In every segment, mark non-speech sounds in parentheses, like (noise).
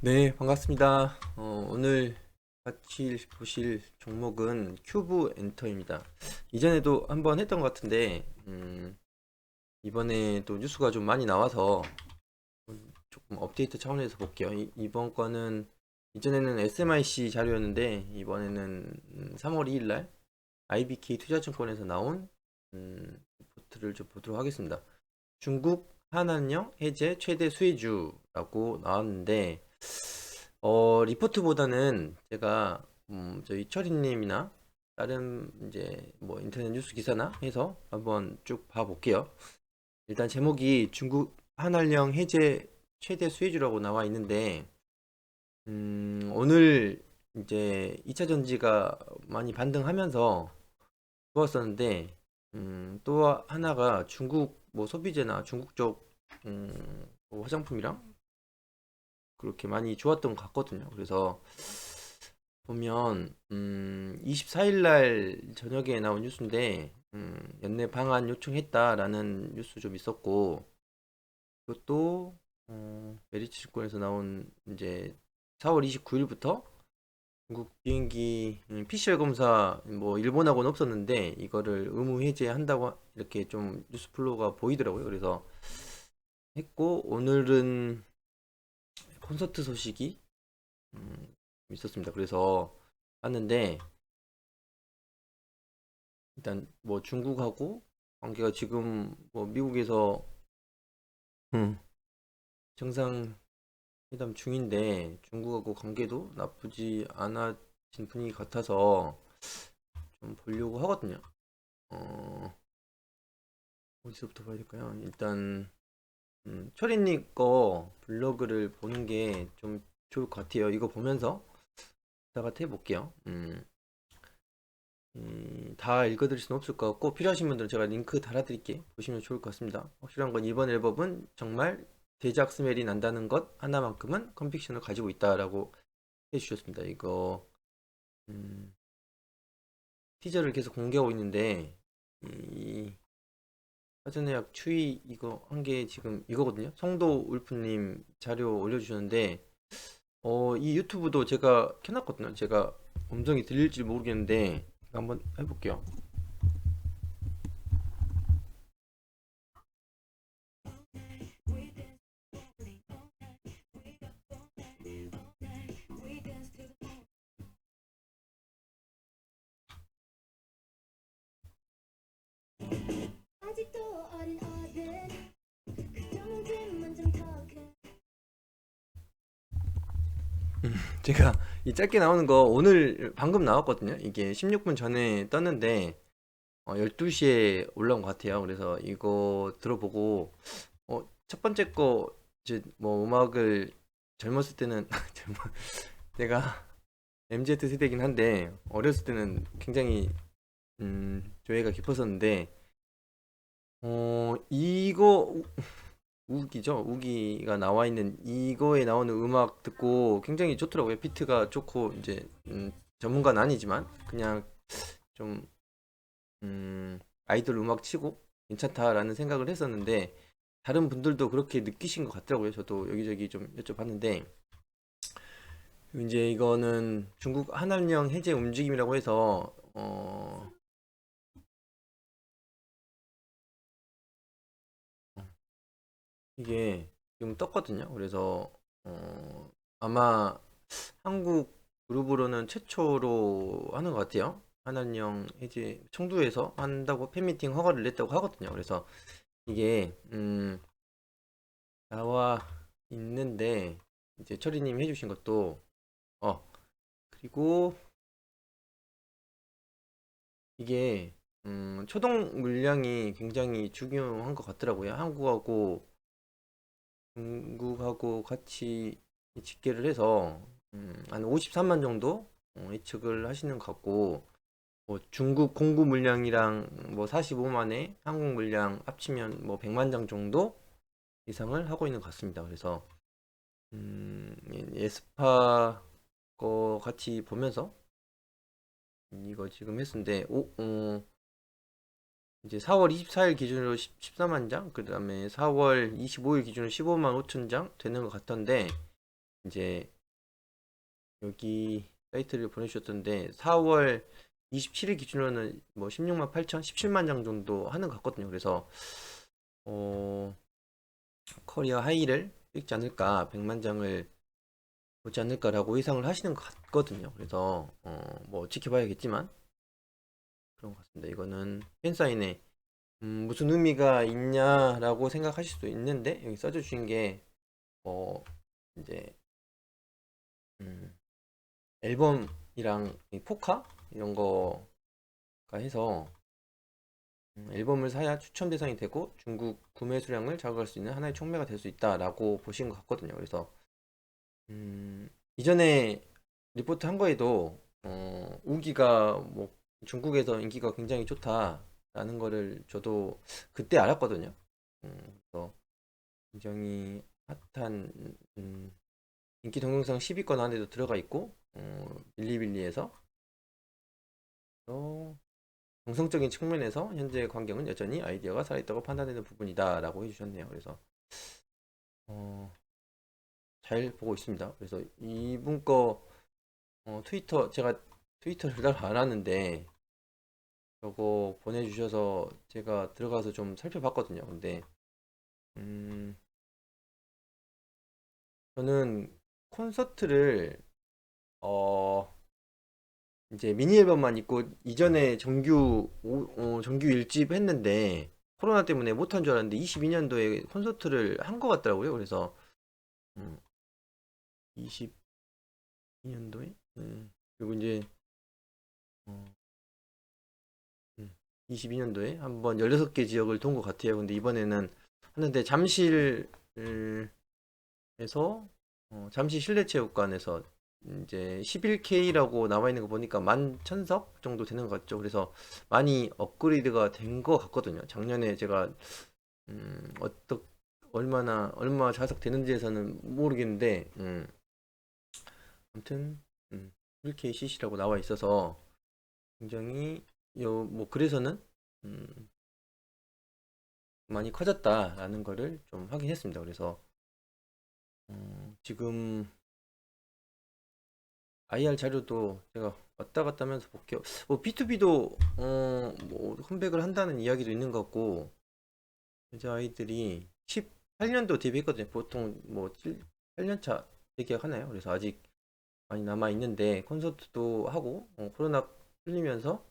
네, 반갑습니다. 어, 오늘 같이 보실 종목은 큐브 엔터입니다. 이전에도 한번 했던 것 같은데, 음, 이번에 또 뉴스가 좀 많이 나와서 조금 업데이트 차원에서 볼게요. 이, 이번 거는 이전에는 SMIC 자료였는데, 이번에는 3월 2일 날 IBK 투자증권에서 나온 음, 리포트를 좀 보도록 하겠습니다. 중국 한한령 해제 최대 수혜주라고 나왔는데, 어, 리포트보다는 제가 음, 저희 철이님이나 다른 이제 뭐 인터넷 뉴스 기사나 해서 한번 쭉 봐볼게요. 일단 제목이 중국 한한령 해제 최대 수혜주라고 나와 있는데 음, 오늘 이제 2차 전지가 많이 반등하면서 좋았었는데 음, 또 하나가 중국 뭐 소비재나 중국 쪽 음, 뭐 화장품이랑 그렇게 많이 좋았던 것 같거든요. 그래서 보면 음, 24일 날 저녁에 나온 뉴스인데 음, 연내 방한 요청했다라는 뉴스 좀 있었고 그것도 어, 메리츠 증권에서 나온 이제 4월 29일부터 중국 비행기 음, PCR 검사 뭐 일본하고는 없었는데 이거를 의무 해제한다고 이렇게 좀 뉴스 플로우가 보이더라고요. 그래서 했고 오늘은 콘서트 소식이 음, 있었습니다. 그래서 봤는데 일단 뭐 중국하고 관계가 지금 뭐 미국에서 음, 정상회담 중인데 중국하고 관계도 나쁘지 않아진 분위기 같아서 좀 보려고 하거든요. 어, 어디서부터 봐야 될까요? 일단 음, 철이님 거 블로그를 보는 게 좀 좋을 것 같아요. 이거 보면서 기사가 해볼게요. 음, 음, 다 읽어드릴 수는 없을 것 같고 필요하신 분들은 제가 링크 달아드릴게 보시면 좋을 것 같습니다. 확실한 건 이번 앨범은 정말 대작 스멜이 난다는 것 하나만큼은 컨빅션을 가지고 있다라고 해주셨습니다. 이거 음, 티저를 계속 공개하고 있는데 이 사전의학 추이 이거 한 게 지금 이거거든요. 성도 울프님 자료 올려주셨는데 어, 이 유튜브도 제가 켜놨거든요. 제가 음성이 들릴지 모르겠는데 한번 해볼게요. 아직도 어린 어른 그동안 뒷문 좀 턱은 제가 이 짧게 나오는 거 오늘 방금 나왔거든요. 이게 16분 전에 떴는데 어, 12시에 올라온 것 같아요. 그래서 이거 들어보고 어, 첫 번째 거 이제 뭐 음악을 젊었을 때는 (laughs) 젊어 내가 MZ 세대긴 한데 어렸을 때는 굉장히 음, 조예가 깊었었는데 어, 이거 우- 우기죠? 우기가 나와 있는 이거에 나오는 음악 듣고 굉장히 좋더라고요. 비트가 좋고 이제 음, 전문가는 아니지만 그냥 좀 음, 아이돌 음악 치고 괜찮다라는 생각을 했었는데 다른 분들도 그렇게 느끼신 것 같더라고요. 저도 여기저기 좀 여쭤봤는데 이제 이거는 중국 한남령 해제 움직임이라고 해서 어, 이게 지금 떴거든요. 그래서 어, 아마 한국 그룹으로는 최초로 하는 것 같아요. 한한령 해제 청두에서 한다고 팬미팅 허가를 냈다고 하거든요. 그래서 이게 음, 나와 있는데 이제 철이님 해주신 것도 어 그리고 이게 음, 초동 물량이 굉장히 중요한 것 같더라고요. 한국하고 중국하고 같이 집계를 해서 음, 한 53만 정도 어, 예측을 하시는 것 같고 뭐 중국 공구 물량이랑 뭐 45만에 한국 물량 합치면 뭐 100만 장 정도 이상을 하고 있는 것 같습니다. 그래서 음, 에스파 거 같이 보면서 이거 지금 했는데 오, 어, 이제 4월 24일 기준으로 10, 14만 장, 그 다음에 4월 25일 기준으로 15만 5천 장 되는 것 같던데, 이제 여기 사이트를 보내주셨던데 4월 27일 기준으로는 뭐 16만 8천, 17만 장 정도 하는 것 같거든요. 그래서 어, 커리어 하이를 찍지 않을까, 100만 장을 보지 않을까라고 예상을 하시는 것 같거든요. 그래서 어, 뭐 지켜봐야겠지만 그런 것 같습니다. 이거는 팬사인회 음, 무슨 의미가 있냐라고 생각하실 수도 있는데 여기 써주신 게뭐 이제 음, 앨범이랑 이 포카 이런 거가 해서 음, 앨범을 사야 추첨 대상이 되고 중국 구매 수량을 자극할 수 있는 하나의 촉매가 될 수 있다라고 보신 것 같거든요. 그래서 음, 이전에 리포트 한 거에도 어, 우기가 뭐 중국에서 인기가 굉장히 좋다라는 거를 저도 그때 알았거든요. 음, 굉장히 핫한 음, 인기 동영상 10위권 안에도 들어가 있고 어, 빌리빌리에서 또 정성적인 측면에서 현재의 광경은 여전히 아이디어가 살아있다고 판단되는 부분이다라고 해주셨네요. 그래서 어, 잘 보고 있습니다. 그래서 이분 거 어, 트위터 제가 트위터를 잘안 하는데 저거 보내주셔서 제가 들어가서 좀 살펴봤거든요. 근데 음, 저는 콘서트를 어 이제 미니 앨범만 있고 이전에 정규 오- 어, 정규 1집 했는데 코로나 때문에 못한 줄 알았는데 22년도에 콘서트를 한 것 같더라고요. 그래서 음, 22년도에 음, 그리고 이제 22년도에 한번 16개 지역을 돈 것 같아요. 근데 이번에는 하는데 잠실에서 어, 잠실 실내체육관에서 이제 11K라고 나와 있는 거 보니까 11,000석 정도 되는 것 같죠. 그래서 많이 업그레이드가 된 것 같거든요. 작년에 제가 음, 어떻 얼마나 얼마 좌석 되는지에서는 모르겠는데 음, 아무튼 음, 11KCC라고 나와 있어서 굉장히 요 뭐 그래서는 음, 많이 커졌다라는 거를 좀 확인했습니다. 그래서 어, 지금 IR 자료도 제가 왔다 갔다 하면서 볼게요. 뭐 B2B도 어, 뭐 컴백을 한다는 이야기도 있는 것 같고 여자 아이들이 18년도 데뷔했거든요. 보통 뭐 8년차 재계약 하나요? 그래서 아직 많이 남아 있는데 콘서트도 하고 어, 코로나 풀리면서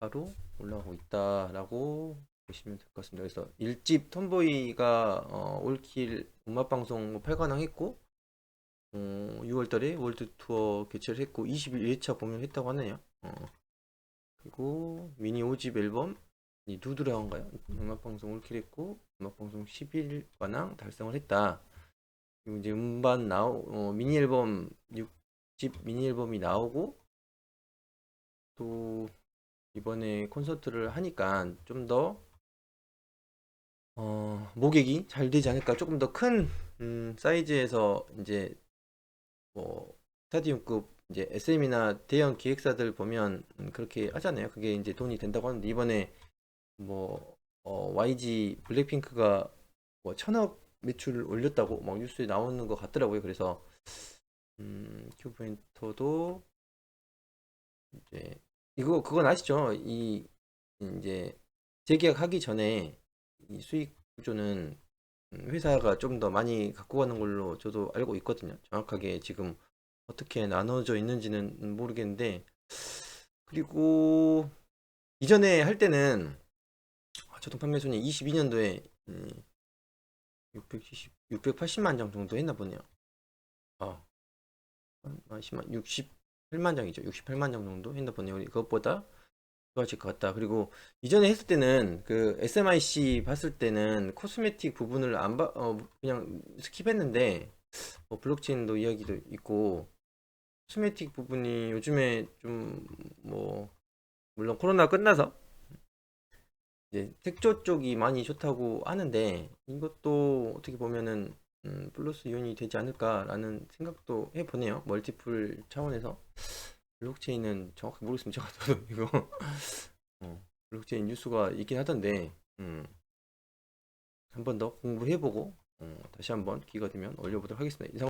바로 올라가고 있다라고 보시면 될 것 같습니다. 그래서 1집 톰보이가 어, 올킬 음악 방송 뭐 8관왕 했고 어, 6월달에 월드 투어 개최를 했고 21회차 공연을 했다고 하네요. 어, 그리고 미니 5집 앨범 이 누드라운가요? 음악 방송 올킬 했고 음악 방송 11관왕 달성을 했다. 그리고 이제 음반 나오 어, 미니 앨범 6집 미니 앨범이 나오고 또 이번에 콘서트를 하니까 좀더 어, 모객이 잘 되지 않을까 조금 더큰 음, 사이즈에서 이제 뭐 스타디움급 이제 SM이나 대형 기획사들 보면 음, 그렇게 하잖아요. 그게 이제 돈이 된다고 하는데 이번에 뭐 어, YG 블랙핑크가 뭐 천억 매출을 올렸다고 막 뉴스에 나오는 것 같더라고요. 그래서 음, 큐브엔터도 이제 이거 그건 아시죠? 이 이제 재계약하기 전에 이 수익 구조는 음, 회사가 좀 더 많이 갖고 가는 걸로 저도 알고 있거든요. 정확하게 지금 어떻게 나눠져 있는지는 모르겠는데 그리고 이전에 할 때는 저동 판매 순위 22년도에 670, 680만 장 정도 했나 보네요. 아, 10만, 68만 장이죠. 68만 장 정도 했나 보네요. 그것보다 좋아질 것 같다. 그리고 이전에 했을 때는 그 SMIC 봤을 때는 코스메틱 부분을 안 봐, 어, 그냥 스킵했는데 뭐 블록체인도 이야기도 있고 코스메틱 부분이 요즘에 좀 뭐 물론 코로나 끝나서 이제 색조 쪽이 많이 좋다고 하는데 이것도 어떻게 보면은 음, 플러스 이온이 되지 않을까라는 생각도 해보네요. 멀티플 차원에서 블록체인은 정확히 모르겠습니다. 제가 (laughs) 저도 이거 어, 블록체인 뉴스가 있긴 하던데 음, 한 번 더 공부해보고 어, 다시 한번 기회가 되면 올려보도록 하겠습니다.